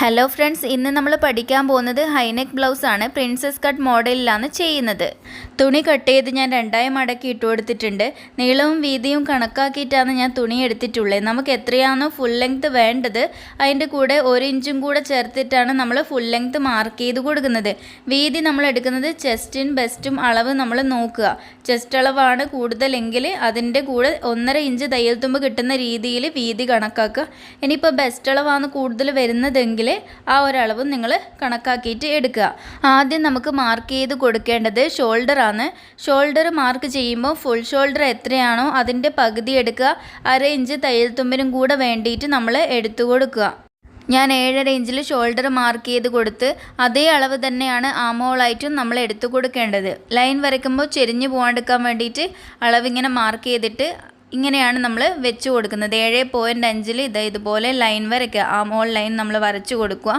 Hello friends ഇന്ന് നമ്മൾ പഠിക്കാൻ പോകുന്നത് ഹൈനെക്ക് ബ്ലൗസാണ് പ്രിൻസസ് കട്ട് മോഡലിലാണ് ചെയ്യുന്നത്. തുണി കട്ട് ചെയ്ത് ഞാൻ രണ്ടായി മടക്കി ഇട്ട് കൊടുത്തിട്ടുണ്ട്. നീളവും വീതിയും കണക്കാക്കിയിട്ടാണ് ഞാൻ തുണി എടുത്തിട്ടുള്ളത്. നമുക്ക് എത്രയാണോ ഫുൾ ലെങ്ത് വേണ്ടത് അതിന്റെ കൂടെ ഒരു ഇഞ്ചും കൂടെ ചേർത്തിട്ടാണ് നമ്മൾ ഫുൾ ലെങ്ത് മാർക്ക് ചെയ്ത് കൊടുക്കുന്നത്. വീതി നമ്മൾ എടുക്കുന്നത് ചെസ്റ്റും ബെസ്റ്റും അളവ് നമ്മൾ നോക്കുക. ചെസ്റ്റ് അളവാണ് കൂടുതലെങ്കിൽ അതിന്റെ കൂടെ ഒന്നര ഇഞ്ച് തയ്യൽ തുമ്പ് കിട്ടുന്ന രീതിയിൽ വീതി കണക്കാക്കുക. ഇനിയിപ്പോൾ ബെസ്റ്റ് അളവാണ് കൂടുതൽ വരുന്നതെങ്കിൽ ആ ഒരളവ് നിങ്ങൾ കണക്കാക്കിയിട്ട് എടുക്കുക. ആദ്യം നമുക്ക് മാർക്ക് ചെയ്ത് കൊടുക്കേണ്ടത് ഷോൾഡർ ഷോൾഡർ മാർക്ക് ചെയ്യുമ്പോൾ ഫുൾ ഷോൾഡർ എത്രയാണോ അതിന്റെ പകുതി എടുക്കുക. അര ഇഞ്ച് തയ്യൽ തുമ്പിനും കൂടെ വേണ്ടിയിട്ട് നമ്മൾ എടുത്തു കൊടുക്കുക. ഞാൻ ഏഴര ഇഞ്ചിൽ ഷോൾഡർ മാർക്ക് ചെയ്ത് കൊടുത്ത് അതേ അളവ് തന്നെയാണ് ആമോളായിട്ടും നമ്മൾ എടുത്തു കൊടുക്കേണ്ടത്. ലൈൻ വരയ്ക്കുമ്പോൾ ചെരിഞ്ഞു പോകാണ്ടിരിക്കാൻ വേണ്ടിയിട്ട് അളവിങ്ങനെ മാർക്ക് ചെയ്തിട്ട് ഇങ്ങനെയാണ് നമ്മൾ വെച്ച് കൊടുക്കുന്നത്. ഏഴ് പോയിന്റ് അഞ്ചിൽ ഇത് ഇതുപോലെ ലൈൻ വരയ്ക്കുക. ആ മോൾ ലൈൻ നമ്മൾ വരച്ച് കൊടുക്കുക.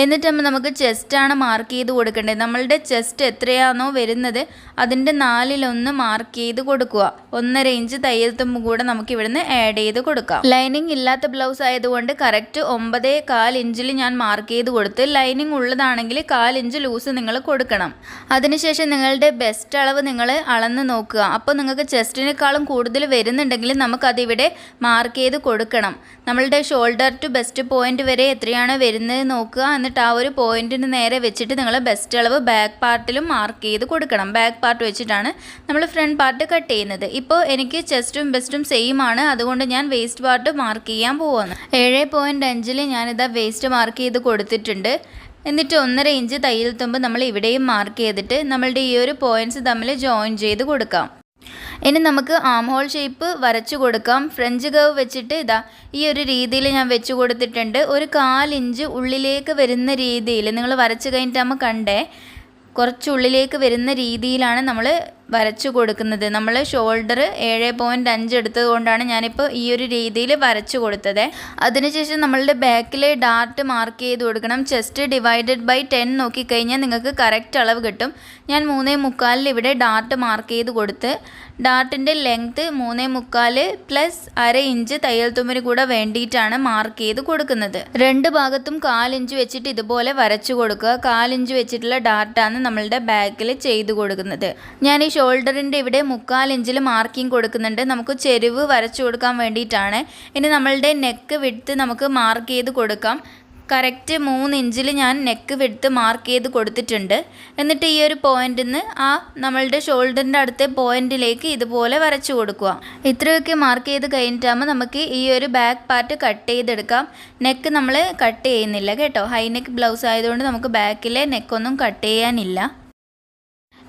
എന്നിട്ട് നമുക്ക് ചെസ്റ്റാണ് മാർക്ക് ചെയ്ത് കൊടുക്കേണ്ടത്. നമ്മളുടെ ചെസ്റ്റ് എത്രയാണോ വരുന്നത് അതിന്റെ നാലിലൊന്ന് മാർക്ക് ചെയ്ത് കൊടുക്കുക. ഒന്നര ഇഞ്ച് തയ്യൽ തുമ്പ് കൂടെ നമുക്ക് ഇവിടുന്ന് ആഡ് ചെയ്ത് കൊടുക്കാം. ലൈനിങ് ഇല്ലാത്ത ബ്ലൗസ് ആയതുകൊണ്ട് കറക്റ്റ് ഒമ്പതേ കാൽ ഇഞ്ചിൽ ഞാൻ മാർക്ക് ചെയ്ത് കൊടുത്ത് ലൈനിങ് ഉള്ളതാണെങ്കിൽ കാൽ ഇഞ്ച് ലൂസ് നിങ്ങൾ കൊടുക്കണം. അതിനുശേഷം നിങ്ങളുടെ ബെസ്റ്റ് അളവ് നിങ്ങൾ അളന്ന് നോക്കുക. അപ്പോൾ നിങ്ങൾക്ക് ചെസ്റ്റിനേക്കാളും കൂടുതൽ വരുന്നുണ്ടെങ്കിൽ നമുക്കതിവിടെ മാർക്ക് ചെയ്ത് കൊടുക്കണം. നമ്മളുടെ ഷോൾഡർ ടു ബെസ്റ്റ് പോയിന്റ് വരെ എത്രയാണ് വരുന്നത് നോക്കുക. എന്നിട്ട് ആ ഒരു പോയിന്റിന് നേരെ വെച്ചിട്ട് നിങ്ങൾ ബെസ്റ്റ് അളവ് ബാക്ക് പാർട്ടിലും മാർക്ക് ചെയ്ത് കൊടുക്കണം. ബാക്ക് പാർട്ട് വെച്ചിട്ടാണ് നമ്മൾ ഫ്രണ്ട് പാർട്ട് കട്ട് ചെയ്യുന്നത്. ഇപ്പോൾ എനിക്ക് ചെസ്റ്റും ബെസ്റ്റും സെയിം ആണ്. അതുകൊണ്ട് ഞാൻ വേസ്റ്റ് പാർട്ട് മാർക്ക് ചെയ്യാൻ പോവാണ്. ഏഴ് പോയിന്റ് അഞ്ചിൽ ഞാനിതാ വേസ്റ്റ് മാർക്ക് ചെയ്ത് കൊടുത്തിട്ടുണ്ട്. എന്നിട്ട് ഒന്നര ഇഞ്ച് തയ്യൽ തുമ്പ് നമ്മൾ ഇവിടെയും മാർക്ക് ചെയ്തിട്ട് നമ്മളുടെ ഈ ഒരു പോയിന്റ്സ് തമ്മിൽ ജോയിൻ ചെയ്ത് കൊടുക്കാം. ഇനി നമുക്ക് ആം ഹോൾ ഷേപ്പ് വരച്ചു കൊടുക്കാം. ഫ്രഞ്ച് കവ് വെച്ചിട്ട് ഇതാ ഈ ഒരു രീതിയിൽ ഞാൻ വെച്ച് കൊടുത്തിട്ടുണ്ട്. ഒരു കാലിഞ്ച് ഉള്ളിലേക്ക് വരുന്ന രീതിയിൽ നിങ്ങൾ വരച്ച് കഴിഞ്ഞിട്ടാകുമ്പോൾ കണ്ടേ കുറച്ച് ഉള്ളിലേക്ക് വരുന്ന രീതിയിലാണ് നമ്മൾ വരച്ചു കൊടുക്കുന്നത്. നമ്മൾ ഷോൾഡർ ഏഴ് പോയിന്റ് അഞ്ച് എടുത്തത് കൊണ്ടാണ് ഞാനിപ്പോൾ ഈ ഒരു രീതിയിൽ വരച്ചു കൊടുത്തത്. അതിനുശേഷം നമ്മളുടെ ബാക്കിലെ ഡാർട്ട് മാർക്ക് ചെയ്ത് കൊടുക്കണം. ചെസ്റ്റ് ഡിവൈഡഡ് ബൈ ടെൻ നോക്കിക്കഴിഞ്ഞാൽ നിങ്ങൾക്ക് കറക്റ്റ് അളവ് കിട്ടും. ഞാൻ മൂന്നേ മുക്കാലിൽ ഇവിടെ ഡാർട്ട് മാർക്ക് ചെയ്ത് കൊടുത്ത് ഡാർട്ടിന്റെ ലെങ്ത്ത് മൂന്നേ മുക്കാൽ പ്ലസ് അര ഇഞ്ച് തയ്യൽ തുമ്പിന് കൂടെ വേണ്ടിയിട്ടാണ് മാർക്ക് ചെയ്ത് കൊടുക്കുന്നത്. രണ്ട് ഭാഗത്തും കാലിഞ്ച് വെച്ചിട്ട് ഇതുപോലെ വരച്ചു കൊടുക്കുക. കാലിഞ്ച് വെച്ചിട്ടുള്ള ഡാർട്ടാണ് നമ്മളുടെ ബാക്കിൽ ചെയ്ത് കൊടുക്കുന്നത്. ഞാൻ ഈ ഷോൾഡറിന്റെ ഇവിടെ മുക്കാൽ ഇഞ്ചിൽ മാർക്കിംഗ് കൊടുക്കുന്നുണ്ട്. നമുക്ക് ചെരുവ് വരച്ചു കൊടുക്കാൻ വേണ്ടിയിട്ടാണ്. ഇനി നമ്മളുടെ നെക്ക് വിടുത്ത് നമുക്ക് മാർക്ക് ചെയ്ത് കൊടുക്കാം. കറക്റ്റ് മൂന്ന് ഇഞ്ചിൽ ഞാൻ നെക്ക് വിടുത്ത് മാർക്ക് ചെയ്ത് കൊടുത്തിട്ടുണ്ട്. എന്നിട്ട് ഈ ഒരു പോയിന്റിൽ നിന്ന് ആ നമ്മളുടെ ഷോൾഡറിന്റെ അടുത്ത പോയിന്റിലേക്ക് ഇതുപോലെ വരച്ചു കൊടുക്കുക. ഇത്രയൊക്കെ മാർക്ക് ചെയ്ത് കഴിഞ്ഞിട്ടാകുമ്പോൾ നമുക്ക് ഈ ഒരു ബാക്ക് പാർട്ട് കട്ട് ചെയ്തെടുക്കാം. നെക്ക് നമ്മൾ കട്ട് ചെയ്യുന്നില്ല കേട്ടോ. ഹൈ നെക്ക് ബ്ലൗസ് ആയതുകൊണ്ട് നമുക്ക് ബാക്കിലെ നെക്കൊന്നും കട്ട് ചെയ്യാനില്ല.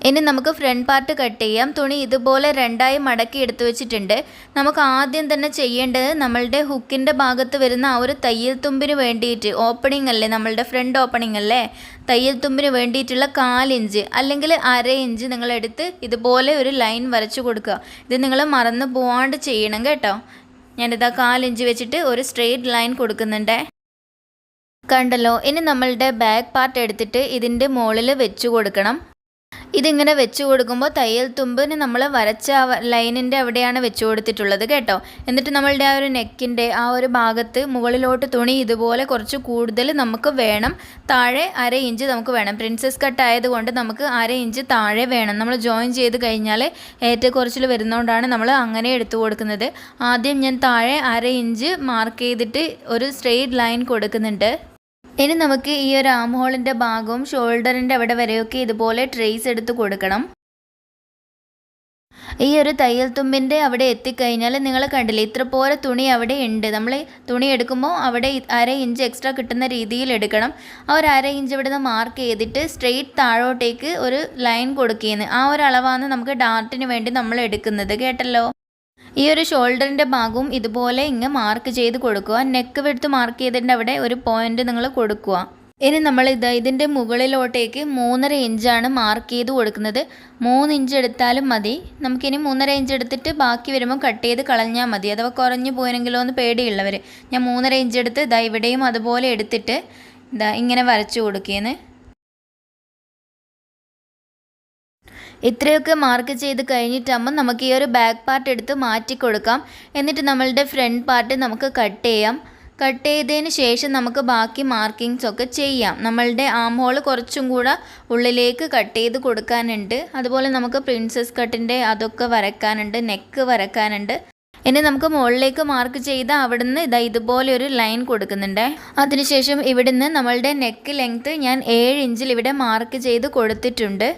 ഇനി നമുക്ക് ഫ്രണ്ട് പാർട്ട് കട്ട് ചെയ്യാം. തുണി ഇതുപോലെ രണ്ടായി മടക്കി എടുത്തു വെച്ചിട്ടുണ്ട്. നമുക്ക് ആദ്യം തന്നെ ചെയ്യേണ്ടത് നമ്മളുടെ ഹുക്കിന്റെ ഭാഗത്ത് വരുന്ന ആ ഒരു തയ്യൽ തുമ്പിന് വേണ്ടിയിട്ട് ഓപ്പണിംഗ് അല്ലേ? നമ്മളുടെ ഫ്രണ്ട് ഓപ്പണിംഗ് അല്ലേ? തയ്യൽ തുമ്പിന് വേണ്ടിയിട്ടുള്ള കാലിഞ്ച് അല്ലെങ്കിൽ അര ഇഞ്ച് നിങ്ങളെടുത്ത് ഇതുപോലെ ഒരു ലൈൻ വരച്ചു കൊടുക്കുക. ഇത് നിങ്ങൾ മറന്നു പോവാണ്ട് ചെയ്യണം കേട്ടോ. ഞാനിതാ കാലിഞ്ച് വെച്ചിട്ട് ഒരു സ്ട്രെയിറ്റ് ലൈൻ കൊടുക്കുന്നുണ്ടേ. കണ്ടല്ലോ ഇനി നമ്മളുടെ ബാക്ക് പാർട്ട് എടുത്തിട്ട് ഇതിന്റെ മുകളിൽ വെച്ച് കൊടുക്കണം. ഇതിങ്ങനെ വെച്ച് കൊടുക്കുമ്പോൾ തയ്യൽ തുമ്പിന് നമ്മൾ വരച്ച ലൈനിന്റെ അവിടെയാണ് വെച്ച് കൊടുത്തിട്ടുള്ളത് കേട്ടോ. എന്നിട്ട് നമ്മളുടെ ആ ഒരു നെക്കിന്റെ ആ ഒരു ഭാഗത്ത് മുകളിലോട്ട് തുണി ഇതുപോലെ കുറച്ച് കൂടുതൽ നമുക്ക് വേണം. താഴെ അര ഇഞ്ച് നമുക്ക് വേണം. പ്രിൻസസ് കട്ട് ആയതുകൊണ്ട് നമുക്ക് അര ഇഞ്ച് താഴെ വേണം. നമ്മൾ ജോയിൻ ചെയ്ത് കഴിഞ്ഞാൽ ഏറ്റക്കുറച്ചിൽ വരുന്നതുകൊണ്ടാണ് നമ്മൾ അങ്ങനെ എടുത്തു കൊടുക്കുന്നത്. ആദ്യം ഞാൻ താഴെ അര ഇഞ്ച് മാർക്ക് ചെയ്തിട്ട് ഒരു സ്ട്രെയിറ്റ് ലൈൻ കൊടുക്കുന്നുണ്ട്. ഇനി നമുക്ക് ഈ ഒരു ആം ഹോളിന്റെ ഭാഗവും ഷോൾഡറിന്റെ അവിടെ വരെയൊക്കെ ഇതുപോലെ ട്രേസ് എടുത്ത് കൊടുക്കണം. ഈ ഒരു തയ്യൽ തുമ്പിന്റെ അവിടെ എത്തിക്കഴിഞ്ഞാൽ നിങ്ങൾ കണ്ടില്ലേ ഇത്ര പോലെ തുണി അവിടെ ഉണ്ട്. നമ്മൾ തുണി എടുക്കുമ്പോൾ അവിടെ അര ഇഞ്ച് എക്സ്ട്രാ കിട്ടുന്ന രീതിയിൽ എടുക്കണം. ആ ഒരു അര ഇഞ്ച് ഇവിടെ നിന്ന് മാർക്ക് ചെയ്തിട്ട് സ്ട്രെയിറ്റ് താഴോട്ടേക്ക് ഒരു ലൈൻ കൊടുക്കുകയെന്ന് ആ ഒരു അളവാണ് നമുക്ക് ഡാർട്ടിന് വേണ്ടി നമ്മൾ എടുക്കുന്നത്. കേട്ടല്ലോ? ഈ ഒരു ഷോൾഡറിന്റെ ഭാഗവും ഇതുപോലെ ഇങ്ങ് മാർക്ക് ചെയ്ത് കൊടുക്കുക. നെക്ക് വെടുത്ത് മാർക്ക് ചെയ്തിട്ടുണ്ട് അവിടെ ഒരു പോയിന്റ് നിങ്ങൾ കൊടുക്കുക. ഇനി നമ്മൾ ഇത് ഇതിന്റെ മുകളിലോട്ടേക്ക് മൂന്നര ഇഞ്ചാണ് മാർക്ക് ചെയ്ത് കൊടുക്കുന്നത്. മൂന്ന് ഇഞ്ച് എടുത്താലും മതി. നമുക്കിനി മൂന്നര ഇഞ്ച് എടുത്തിട്ട് ബാക്കി വരുമ്പോൾ കട്ട് ചെയ്ത് കളഞ്ഞാൽ മതി. അഥവാ കുറഞ്ഞു പോയെങ്കിലോ എന്ന് പേടിയുള്ളവർ ഞാൻ മൂന്നര ഇഞ്ച് എടുത്ത് ഇതാ ഇവിടെയും അതുപോലെ എടുത്തിട്ട് ഇതാ ഇങ്ങനെ വരച്ചു കൊടുക്കുകയെന്ന് ഇത്രയൊക്കെ മാർക്ക് ചെയ്ത് കഴിഞ്ഞിട്ടാകുമ്പോൾ നമുക്ക് ഈ ഒരു ബാക്ക് പാർട്ട് എടുത്ത് മാറ്റി കൊടുക്കാം. എന്നിട്ട് നമ്മളുടെ ഫ്രണ്ട് പാർട്ട് നമുക്ക് കട്ട് ചെയ്യാം. കട്ട് ചെയ്തതിന് ശേഷം നമുക്ക് ബാക്കി മാർക്കിങ്സ് ഒക്കെ ചെയ്യാം. നമ്മളുടെ ആം ഹോൾ കുറച്ചും കൂടെ ഉള്ളിലേക്ക് കട്ട് ചെയ്ത് കൊടുക്കാനുണ്ട്. അതുപോലെ നമുക്ക് പ്രിൻസസ് കട്ടിന്റെ അതൊക്കെ വരക്കാനുണ്ട് നെക്ക് വരക്കാനുണ്ട് ഇനി നമുക്ക് മുകളിലേക്ക് മാർക്ക് ചെയ്ത് അവിടുന്ന് ഇതാ ഇതുപോലെ ഒരു ലൈൻ കൊടുക്കുന്നുണ്ട്. അതിനുശേഷം ഇവിടുന്ന് നമ്മളുടെ നെക്ക് ലെങ്ത്ത് ഞാൻ ഏഴ് ഇഞ്ചിൽ ഇവിടെ മാർക്ക് ചെയ്ത് കൊടുത്തിട്ടുണ്ട്.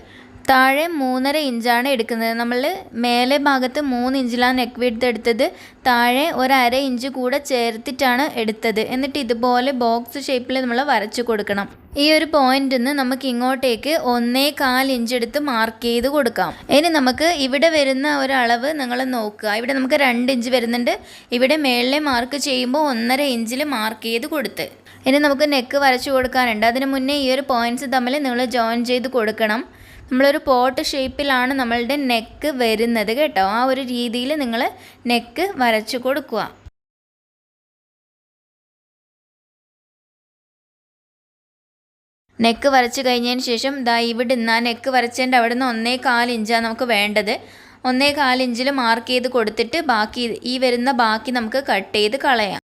താഴെ മൂന്നര ഇഞ്ചാണ് എടുക്കുന്നത്. നമ്മൾ മേലെ ഭാഗത്ത് മൂന്ന് ഇഞ്ചിലാണ് നെക്ക് വിഡ്ത്ത് എടുത്തത്. താഴെ ഒരു അര ഇഞ്ച് കൂടെ ചേർത്തിട്ടാണ് എടുത്തത്. എന്നിട്ട് ഇതുപോലെ ബോക്സ് ഷേപ്പിൽ നമ്മൾ വരച്ചു കൊടുക്കണം. ഈ ഒരു പോയിന്റിൽ നിന്ന് നമുക്ക് ഇങ്ങോട്ടേക്ക് ഒന്നേ കാൽ ഇഞ്ച് എടുത്ത് മാർക്ക് ചെയ്ത് കൊടുക്കാം. ഇനി നമുക്ക് ഇവിടെ വരുന്ന ഒരളവ് നിങ്ങൾ നോക്കുക. ഇവിടെ നമുക്ക് രണ്ട് ഇഞ്ച് വരുന്നുണ്ട്. ഇവിടെ മേളിലെ മാർക്ക് ചെയ്യുമ്പോൾ ഒന്നര ഇഞ്ചിൽ മാർക്ക് ചെയ്ത് കൊടുത്ത്. ഇനി നമുക്ക് നെക്ക് വരച്ചു കൊടുക്കാനുണ്ട്. അതിന് മുന്നേ ഈ ഒരു പോയിന്റ്സ് തമ്മിൽ നിങ്ങൾ ജോയിൻ ചെയ്ത് കൊടുക്കണം. നമ്മളൊരു പോട്ട് ഷേപ്പിലാണ് നമ്മളുടെ നെക്ക് വരുന്നത് കേട്ടോ. ആ ഒരു രീതിയിൽ നിങ്ങൾ നെക്ക് വരച്ചു കൊടുക്കുക. നെക്ക് വരച്ച് കഴിഞ്ഞതിന് ശേഷം ദാ ഇവിടെ നിന്ന് ആ നെക്ക് വരച്ചതിന്റെ അവിടെ നിന്ന് ഒന്നേ കാൽ ഇഞ്ചാണ് നമുക്ക് വേണ്ടത്. ഒന്നേ കാൽ ഇഞ്ചിൽ മാർക്ക് ചെയ്ത് കൊടുത്തിട്ട് ബാക്കി ഈ വരുന്ന ബാക്കി നമുക്ക് കട്ട് ചെയ്ത് കളയാം.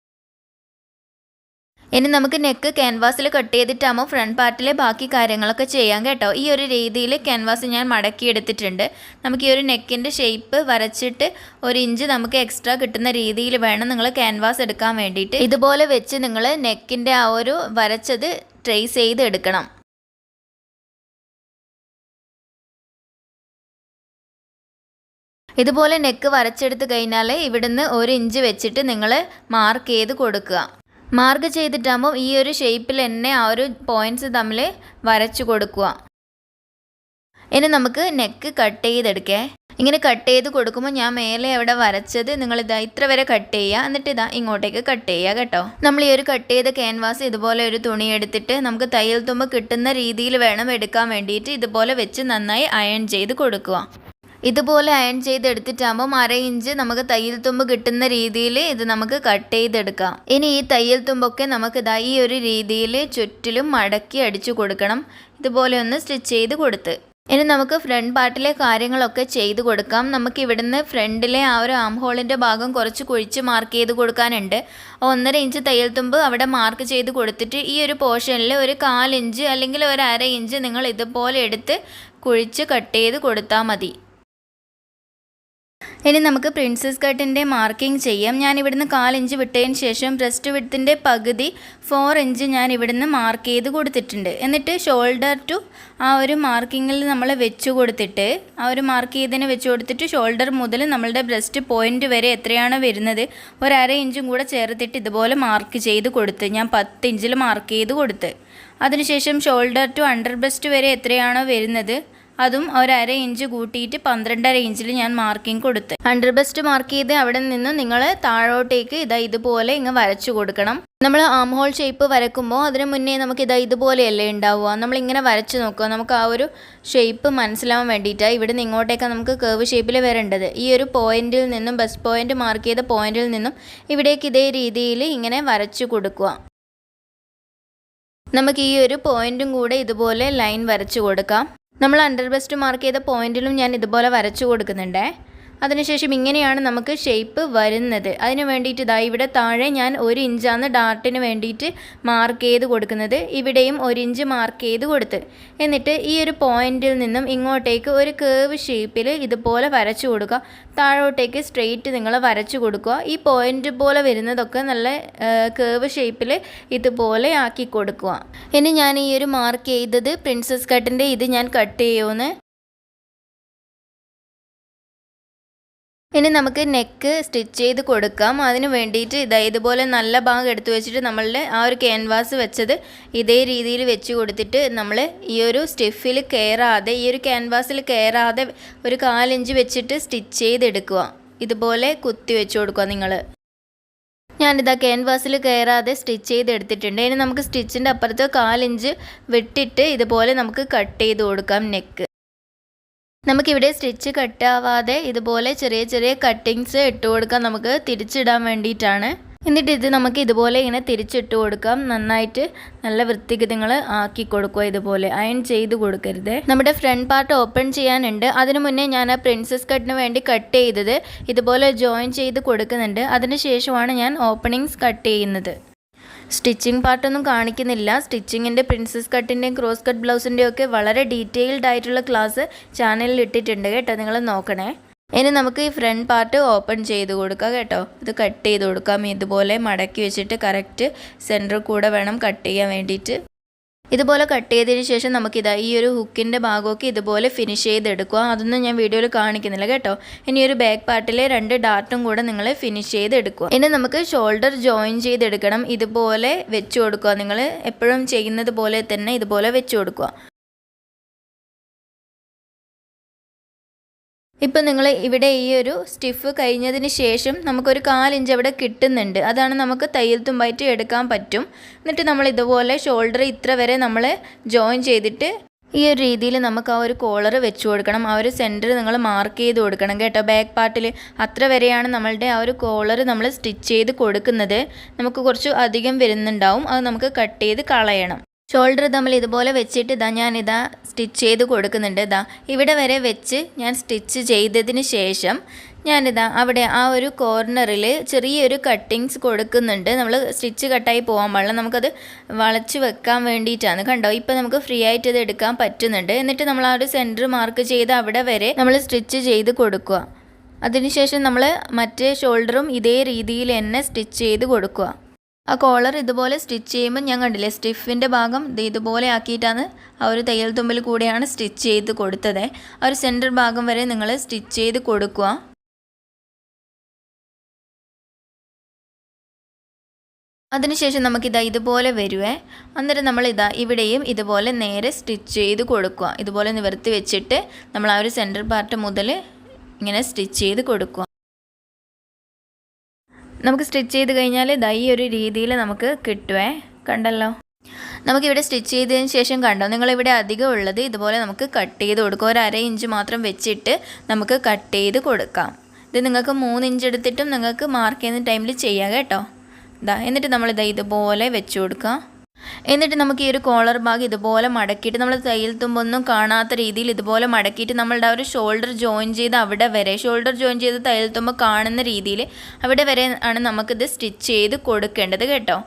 ഇനി നമുക്ക് നെക്ക് ക്യാൻവാസിൽ കട്ട് ചെയ്തിട്ടാകുമ്പോൾ ഫ്രണ്ട് പാർട്ടിലെ ബാക്കി കാര്യങ്ങളൊക്കെ ചെയ്യാം കേട്ടോ. ഈ ഒരു രീതിയിൽ ക്യാൻവാസ് ഞാൻ മടക്കി എടുത്തിട്ടുണ്ട്. നമുക്ക് ഈ ഒരു നെക്കിന്റെ ഷേപ്പ് വരച്ചിട്ട് ഒരു ഇഞ്ച് നമുക്ക് എക്സ്ട്രാ കിട്ടുന്ന രീതിയിൽ വേണം നിങ്ങൾ ക്യാൻവാസ് എടുക്കാൻ വേണ്ടിയിട്ട്. ഇതുപോലെ വെച്ച് നിങ്ങൾ നെക്കിന്റെ ആ ഒരു വരച്ചത് ട്രേസ് ചെയ്ത് എടുക്കണം. ഇതുപോലെ നെക്ക് വരച്ചെടുത്ത് കഴിഞ്ഞാൽ ഇവിടുന്ന് ഒരു ഇഞ്ച് വെച്ചിട്ട് നിങ്ങൾ മാർക്ക് ചെയ്ത് കൊടുക്കുക. മാർക്ക് ചെയ്തിട്ടാകുമ്പോൾ ഈ ഒരു ഷേപ്പിൽ തന്നെ ആ ഒരു പോയിന്റ്സ് തമ്മിൽ വരച്ചു കൊടുക്കുക. ഇനി നമുക്ക് നെക്ക് കട്ട് ചെയ്തെടുക്കേ. ഇങ്ങനെ കട്ട് ചെയ്ത് കൊടുക്കുമ്പോൾ ഞാൻ മേലെ എവിടെ വരച്ചത് നിങ്ങൾ ഇതാ ഇത്ര വരെ കട്ട് ചെയ്യുക. എന്നിട്ട് ഇതാ ഇങ്ങോട്ടേക്ക് കട്ട് ചെയ്യുക കേട്ടോ. നമ്മൾ ഈ ഒരു കട്ട് ചെയ്ത ക്യാൻവാസ് ഇതുപോലെ ഒരു തുണി എടുത്തിട്ട് നമുക്ക് തയ്യൽ തുമ്പ് കിട്ടുന്ന രീതിയിൽ വേണം എടുക്കാൻ വേണ്ടിയിട്ട് ഇതുപോലെ വെച്ച് നന്നായി അയൺ ചെയ്ത് കൊടുക്കുക. ഇതുപോലെ അയൺ ചെയ്തെടുത്തിട്ടാകുമ്പോൾ അര ഇഞ്ച് നമുക്ക് തയ്യൽ തുമ്പ് കിട്ടുന്ന രീതിയിൽ ഇത് നമുക്ക് കട്ട് ചെയ്തെടുക്കാം. ഇനി ഈ തയ്യൽ തുമ്പൊക്കെ നമുക്ക് ഇതാ ഈ ഒരു രീതിയിൽ ചുറ്റിലും മടക്കി അടിച്ചു കൊടുക്കണം. ഇതുപോലെ ഒന്ന് സ്റ്റിച്ച് ചെയ്ത് കൊടുത്ത്. ഇനി നമുക്ക് ഫ്രണ്ട് പാർട്ടിലെ കാര്യങ്ങളൊക്കെ ചെയ്ത് കൊടുക്കാം. നമുക്ക് ഇവിടുന്ന് ഫ്രണ്ടിലെ ആ ഒരു ആം ഹോളിന്റെ ഭാഗം കുറച്ച് കുഴിച്ച് മാർക്ക് ചെയ്ത് കൊടുക്കാനുണ്ട്. ഒന്നര ഇഞ്ച് തയ്യൽ തുമ്പ് അവിടെ മാർക്ക് ചെയ്ത് കൊടുത്തിട്ട് ഈ ഒരു പോർഷനിൽ ഒരു കാലിഞ്ച് അല്ലെങ്കിൽ ഒരു അര ഇഞ്ച് നിങ്ങൾ ഇതുപോലെ എടുത്ത് കുഴിച്ച് കട്ട് ചെയ്ത് കൊടുത്താൽ മതി. ഇനി നമുക്ക് പ്രിൻസസ് കട്ടിന്റെ മാർക്കിംഗ് ചെയ്യാം. ഞാൻ ഇവിടുന്ന് കാലിഞ്ച് വിട്ടതിന് ശേഷം ബ്രസ്റ്റ് വിഡ്ത്തിന്റെ പകുതി ഫോർ ഇഞ്ച് ഞാൻ ഇവിടുന്ന് മാർക്ക് ചെയ്ത് കൊടുത്തിട്ടുണ്ട്. എന്നിട്ട് ഷോൾഡർ ടു ആ ഒരു മാർക്കിങ്ങിൽ നമ്മൾ വെച്ച് കൊടുത്തിട്ട് ആ ഒരു മാർക്ക് ചെയ്തതിന് വെച്ച് കൊടുത്തിട്ട് ഷോൾഡർ മുതൽ നമ്മളുടെ ബ്രസ്റ്റ് പോയിന്റ് വരെ എത്രയാണ് വരുന്നത് ഒരു അര ഇഞ്ചും കൂടെ ചേർത്തിട്ട് ഇതുപോലെ മാർക്ക് ചെയ്ത് കൊടുത്ത് ഞാൻ പത്ത് ഇഞ്ചിൽ മാർക്ക് ചെയ്ത് കൊടുത്ത്. അതിനുശേഷം ഷോൾഡർ ടു അണ്ടർ ബ്രസ്റ്റ് വരെ എത്രയാണോ വരുന്നത് അതും ഒരു അര ഇഞ്ച് കൂട്ടിയിട്ട് പന്ത്രണ്ടര ഇഞ്ചിൽ ഞാൻ മാർക്കിംഗ് കൊടുത്ത്. അണ്ടർ ബെസ്റ്റ് മാർക്ക് ചെയ്ത് അവിടെ നിന്ന് നിങ്ങൾ താഴോട്ടേക്ക് ഇതാ ഇതുപോലെ ഇങ്ങ് വരച്ചു കൊടുക്കണം. നമ്മൾ ആം ഹോൾ ഷേപ്പ് വരക്കുമ്പോൾ അതിന് മുന്നേ നമുക്ക് ഇതാ ഇതുപോലെയല്ലേ ഉണ്ടാവുക. നമ്മളിങ്ങനെ വരച്ച് നോക്കുക. നമുക്ക് ആ ഒരു ഷേപ്പ് മനസ്സിലാവാൻ വേണ്ടിയിട്ടാണ് ഇവിടെ നിന്ന് ഇങ്ങോട്ടേക്ക് നമുക്ക് കേവ് ഷേപ്പിൽ വരേണ്ടത്. ഈ ഒരു പോയിന്റിൽ നിന്നും ബസ് പോയിന്റ് മാർക്ക് ചെയ്ത പോയിന്റിൽ നിന്നും ഇവിടേക്ക് ഇതേ രീതിയിൽ ഇങ്ങനെ വരച്ചു കൊടുക്കുക. നമുക്ക് ഈ ഒരു പോയിന്റും കൂടെ ഇതുപോലെ ലൈൻ വരച്ചു കൊടുക്കാം. നമ്മൾ അണ്ടർ ബെസ്റ്റ് മാർക്ക് ചെയ്ത പോയിന്റിലും ഞാൻ ഇതുപോലെ വരച്ചു കൊടുക്കുന്നുണ്ടേ. അതിനുശേഷം ഇങ്ങനെയാണ് നമുക്ക് ഷേപ്പ് വരുന്നത്. അതിന് വേണ്ടിയിട്ട് ഇതാ ഇവിടെ താഴെ ഞാൻ ഒരു ഇഞ്ചാണ് ഡാർട്ടിന് വേണ്ടിയിട്ട് മാർക്ക് ചെയ്ത് കൊടുക്കുന്നത്. ഇവിടെയും ഒരു ഇഞ്ച് മാർക്ക് ചെയ്ത് കൊടുത്ത്. എന്നിട്ട് ഈ ഒരു പോയിന്റിൽ നിന്നും ഇങ്ങോട്ടേക്ക് ഒരു കേവ് ഷേപ്പിൽ ഇതുപോലെ വരച്ചു കൊടുക്കുക. താഴോട്ടേക്ക് സ്ട്രെയിറ്റ് നിങ്ങൾ വരച്ചു കൊടുക്കുക. ഈ പോയിന്റ് പോലെ വരുന്നതൊക്കെ നല്ല കേവ് ഷേപ്പിൽ ഇതുപോലെ ആക്കി കൊടുക്കുക. ഇനി ഞാൻ ഈ ഒരു മാർക്ക് ചെയ്തത് പ്രിൻസസ് കട്ടിന്റെ ഇത് ഞാൻ കട്ട് ചെയ്യുമെന്ന് ഇനി നമുക്ക് നെക്ക് സ്റ്റിച്ച് ചെയ്ത് കൊടുക്കാം. അതിന് വേണ്ടിയിട്ട് ഇതാ ഇതുപോലെ നല്ല ഭാഗം എടുത്തു വെച്ചിട്ട് നമ്മളുടെ ആ ഒരു ക്യാൻവാസ് വെച്ചത് ഇതേ രീതിയിൽ വെച്ച് കൊടുത്തിട്ട് നമ്മൾ ഈ ഒരു സ്റ്റിഫിൽ കയറാതെ ഈ ഒരു ക്യാൻവാസിൽ കയറാതെ ഒരു കാലിഞ്ച് വെച്ചിട്ട് സ്റ്റിച്ച് ചെയ്തെടുക്കുക. ഇതുപോലെ കുത്തി വെച്ച് കൊടുക്കുക നിങ്ങൾ ഞാനിതാ ക്യാൻവാസിൽ കയറാതെ സ്റ്റിച്ച് ചെയ്തെടുത്തിട്ടുണ്ട്. ഇനി നമുക്ക് സ്റ്റിച്ചിന്റെ അപ്പുറത്ത് കാലിഞ്ച് വിട്ടിട്ട് ഇതുപോലെ നമുക്ക് കട്ട് ചെയ്ത് കൊടുക്കാം നെക്ക് നമുക്കിവിടെ സ്റ്റിച്ച് കട്ടാവാതെ ഇതുപോലെ ചെറിയ ചെറിയ കട്ടിങ്സ് ഇട്ട് കൊടുക്കാം. നമുക്ക് തിരിച്ചിടാൻ വേണ്ടിയിട്ടാണ്. എന്നിട്ട് ഇത് നമുക്ക് ഇതുപോലെ ഇങ്ങനെ തിരിച്ചിട്ട് കൊടുക്കാം. നന്നായിട്ട് നല്ല വൃത്തിക്ക് നിങ്ങൾ ആക്കി കൊടുക്കുക ഇതുപോലെ. അയൺ ചെയ്ത് കൊടുക്കരുത്. നമ്മുടെ ഫ്രണ്ട് പാർട്ട് ഓപ്പൺ ചെയ്യാനുണ്ട്. അതിനു മുന്നേ ഞാൻ ആ പ്രിൻസസ് കട്ടിന് വേണ്ടി കട്ട് ചെയ്തത് ഇതുപോലെ ജോയിൻ ചെയ്ത് കൊടുക്കുന്നുണ്ട്. അതിന് ശേഷമാണ് ഞാൻ ഓപ്പണിങ്സ് കട്ട് ചെയ്യുന്നത്. സ്റ്റിച്ചിങ് പാർട്ടൊന്നും കാണിക്കുന്നില്ല. സ്റ്റിച്ചിങ്ങിന്റെ പ്രിൻസസ് കട്ടിന്റെയും ക്രോസ് കട്ട് ബ്ലൗസിന്റെയും ഒക്കെ വളരെ ഡീറ്റെയിൽഡ് ആയിട്ടുള്ള ക്ലാസ് ചാനലിൽ ഇട്ടിട്ടുണ്ട് കേട്ടോ. നിങ്ങൾ നോക്കണേ. ഇനി നമുക്ക് ഈ ഫ്രണ്ട് പാർട്ട് ഓപ്പൺ ചെയ്ത് കൊടുക്കാം കേട്ടോ. ഇത് കട്ട് ചെയ്ത് കൊടുക്കാം. ഇതുപോലെ മടക്കി വെച്ചിട്ട് കറക്റ്റ് സെന്ററിൽ കൂടെ വേണം കട്ട് ചെയ്യാൻ വേണ്ടിയിട്ട്. ഇതുപോലെ കട്ട് ചെയ്തതിന് ശേഷം നമുക്കിതാ ഈ ഒരു ഹുക്കിന്റെ ഭാഗമൊക്കെ ഇതുപോലെ ഫിനിഷ് ചെയ്തെടുക്കുക. അതൊന്നും ഞാൻ വീഡിയോയിൽ കാണിക്കുന്നില്ല കേട്ടോ. ഇനി ഒരു ബാക്ക് പാർട്ടിലെ രണ്ട് ഡാർട്ടും കൂടെ നിങ്ങൾ ഫിനിഷ് ചെയ്തെടുക്കുക. ഇനി നമുക്ക് ഷോൾഡർ ജോയിൻ ചെയ്തെടുക്കണം. ഇതുപോലെ വെച്ച് കൊടുക്കുക. നിങ്ങൾ എപ്പോഴും ചെയ്യുന്നത് പോലെ തന്നെ ഇതുപോലെ വെച്ച് കൊടുക്കുക. ഇപ്പം നിങ്ങൾ ഇവിടെ ഈ ഒരു സ്റ്റിഫ് കഴിഞ്ഞതിന് ശേഷം നമുക്കൊരു കാലിഞ്ച് അവിടെ കിട്ടുന്നുണ്ട്. അതാണ് നമുക്ക് തയ്യൽ തുമ്പായിട്ട് എടുക്കാൻ പറ്റും. എന്നിട്ട് നമ്മൾ ഇതുപോലെ ഷോൾഡർ ഇത്ര വരെ നമ്മൾ ജോയിൻ ചെയ്തിട്ട് ഈ ഒരു രീതിയിൽ നമുക്ക് ആ ഒരു കോളർ വെച്ച് കൊടുക്കണം. ആ ഒരു സെന്റർ നിങ്ങൾ മാർക്ക് ചെയ്ത് കൊടുക്കണം കേട്ടോ. ബാക്ക് പാർട്ടിൽ അത്ര വരെയാണ് നമ്മളുടെ ആ ഒരു കോളർ നമ്മൾ സ്റ്റിച്ച് ചെയ്ത് കൊടുക്കുന്നത്. നമുക്ക് കുറച്ച് അധികം വരുന്നുണ്ടാവും. അത് നമുക്ക് കട്ട് ചെയ്ത് കളയണം. ഷോൾഡർ തമ്മിൽ ഇതുപോലെ വെച്ചിട്ട് ഇതാ ഞാനിതാ സ്റ്റിച്ച് ചെയ്ത് കൊടുക്കുന്നുണ്ട്. ഇതാ ഇവിടെ വരെ വെച്ച് ഞാൻ സ്റ്റിച്ച് ചെയ്തതിന് ശേഷം ഞാനിതാ അവിടെ ആ ഒരു കോർണറിൽ ചെറിയൊരു കട്ടിങ്സ് കൊടുക്കുന്നുണ്ട്. നമ്മൾ സ്റ്റിച്ച് കട്ടായി പോകാൻ പാടില്ല. നമുക്കത് വളച്ച് വെക്കാൻ വേണ്ടിയിട്ടാണ്. കണ്ടോ? ഇപ്പം നമുക്ക് ഫ്രീ ആയിട്ട് ഇത് എടുക്കാൻ പറ്റുന്നുണ്ട്. എന്നിട്ട് നമ്മൾ ആ ഒരു സെന്റർ മാർക്ക് ചെയ്ത് അവിടെ വരെ നമ്മൾ സ്റ്റിച്ച് ചെയ്ത് കൊടുക്കുക. അതിനുശേഷം നമ്മൾ മറ്റേ ഷോൾഡറും ഇതേ രീതിയിൽ തന്നെ സ്റ്റിച്ച് ചെയ്ത് കൊടുക്കുക. ആ കോളർ ഇതുപോലെ സ്റ്റിച്ച് ചെയ്യുമ്പോൾ ഞാൻ കണ്ടില്ലേ സ്റ്റിഫിന്റെ ഭാഗം ഇത് ഇതുപോലെ ആക്കിയിട്ടാണ് ആ ഒരു തയ്യൽ തുമ്പിൽ കൂടെയാണ് സ്റ്റിച്ച് ചെയ്ത് കൊടുത്തത്. ആ ഒരു സെന്റർ ഭാഗം വരെ നിങ്ങൾ സ്റ്റിച്ച് ചെയ്ത് കൊടുക്കുക. അതിനുശേഷം നമുക്കിതാ ഇതുപോലെ വരുവേ. അന്നേരം നമ്മൾ ഇതാ ഇവിടെയും ഇതുപോലെ നേരെ സ്റ്റിച്ച് ചെയ്ത് കൊടുക്കുക. ഇതുപോലെ നിവർത്തി വെച്ചിട്ട് നമ്മൾ ആ ഒരു സെന്റർ പാർട്ട് മുതൽ ഇങ്ങനെ സ്റ്റിച്ച് ചെയ്ത് കൊടുക്കുക. നമുക്ക് സ്റ്റിച്ച് ചെയ്ത് കഴിഞ്ഞാൽ ദൈ ഒരു രീതിയിൽ നമുക്ക് കിട്ടുവേ. കണ്ടല്ലോ? നമുക്കിവിടെ സ്റ്റിച്ച് ചെയ്തതിന് ശേഷം കണ്ടോ? നിങ്ങളിവിടെ അധികം ഉള്ളത് ഇതുപോലെ നമുക്ക് കട്ട് ചെയ്ത് കൊടുക്കുക ഒരു അര ഇഞ്ച് മാത്രം വെച്ചിട്ട് നമുക്ക് കട്ട് ചെയ്ത് കൊടുക്കാം. ഇത് നിങ്ങൾക്ക് മൂന്ന് ഇഞ്ച് എടുത്തിട്ടും നിങ്ങൾക്ക് മാർക്ക് ചെയ്യുന്ന ടൈമിൽ ചെയ്യാം കേട്ടോ. ഇതാ എന്നിട്ട് നമ്മളിതാ ഇതുപോലെ വെച്ച് കൊടുക്കാം. എന്നിട്ട് നമുക്ക് ഈ ഒരു കോളർ ഭാഗം ഇതുപോലെ മടക്കിയിട്ട് നമ്മൾ തയ്യൽ തുമ്പൊന്നും കാണാത്ത രീതിയിൽ ഇതുപോലെ മടക്കിയിട്ട് നമ്മളുടെ ആ ഒരു ഷോൾഡർ ജോയിൻ ചെയ്ത് അവിടെ വരെ ഷോൾഡർ ജോയിൻ ചെയ്ത് തയ്യൽ തുമ്പ് കാണുന്ന രീതിയിൽ അവിടെ വരെ ആണ് നമുക്കിത് സ്റ്റിച്ച് ചെയ്ത് കൊടുക്കേണ്ടത് കേട്ടോ.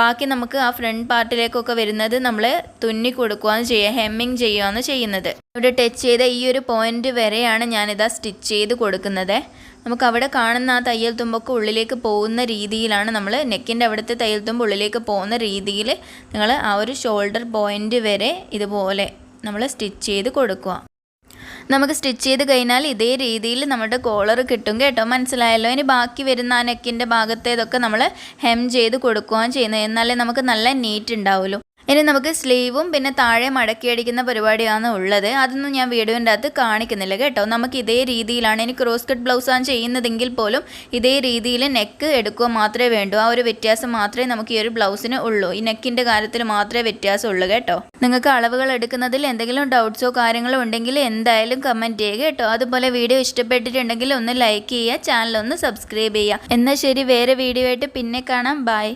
ബാക്കി നമുക്ക് ആ ഫ്രണ്ട് പാർട്ടിലേക്കൊക്കെ വരുന്നത് നമ്മൾ തുന്നി കൊടുക്കുകയാണ് ചെയ്യുക ഹെമ്മിങ് ചെയ്യുകയാണ് ചെയ്യുന്നത്. ഇവിടെ ടച്ച് ചെയ്ത ഈ ഒരു പോയിന്റ് വരെയാണ് ഞാനിതാ സ്റ്റിച്ച് ചെയ്ത് കൊടുക്കുന്നത്. നമുക്ക് അവിടെ കാണുന്ന ആ തയ്യൽ തുമ്പൊക്കെ ഉള്ളിലേക്ക് പോകുന്ന രീതിയിലാണ് നമ്മൾ നെക്കിന്റെ അവിടുത്തെ തയ്യൽ തുമ്പ് ഉള്ളിലേക്ക് പോകുന്ന രീതിയിൽ നിങ്ങൾ ആ ഒരു ഷോൾഡർ പോയിന്റ് വരെ ഇതുപോലെ നമ്മൾ സ്റ്റിച്ച് ചെയ്ത് കൊടുക്കുക. നമുക്ക് സ്റ്റിച്ച് ചെയ്ത് കഴിഞ്ഞാൽ ഇതേ രീതിയിൽ നമ്മുടെ കോളർ കിട്ടും കേട്ടോ. മനസ്സിലായല്ലോ? ഇനി ബാക്കി വരുന്ന ആ നെക്കിന്റെ ഭാഗത്തേതൊക്കെ നമ്മൾ ഹെം ചെയ്ത് കൊടുക്കുകയാണ് ചെയ്യുന്നത്. എന്നാലേ നമുക്ക് നല്ല നീറ്റ് ഉണ്ടാവുള്ളൂ. ഇനി നമുക്ക് സ്ലീവും പിന്നെ താഴെ മടക്കി അടിക്കുന്ന പരിപാടിയാണ് ഉള്ളത്. അതൊന്നും ഞാൻ വീഡിയോന്റെ അകത്ത് കാണിക്കുന്നില്ല കേട്ടോ. നമുക്ക് ഇതേ രീതിയിലാണ് ഇനി ക്രോസ് കട്ട് ബ്ലൗസാണ് ചെയ്യുന്നതെങ്കിൽ പോലും ഇതേ രീതിയിൽ നെക്ക് എടുക്കുക മാത്രമേ വേണ്ടൂ. ആ ഒരു വ്യത്യാസം മാത്രമേ നമുക്ക് ഈ ഒരു ബ്ലൗസിന് ഉള്ളൂ. ഈ നെക്കിന്റെ കാര്യത്തിൽ മാത്രമേ വ്യത്യാസമുള്ളൂ കേട്ടോ. നിങ്ങൾക്ക് അളവുകൾ എടുക്കുന്നതിൽ എന്തെങ്കിലും ഡൗട്ട്സോ കാര്യങ്ങളോ ഉണ്ടെങ്കിൽ എന്തായാലും കമന്റ് ചെയ്യുക കേട്ടോ. അതുപോലെ വീഡിയോ ഇഷ്ടപ്പെട്ടിട്ടുണ്ടെങ്കിൽ ഒന്ന് ലൈക്ക് ചെയ്യുക ചാനൽ ഒന്ന് സബ്സ്ക്രൈബ് ചെയ്യുക. എന്നാൽ ശരി വേറെ വീഡിയോ ആയിട്ട് പിന്നെ കാണാം. ബൈ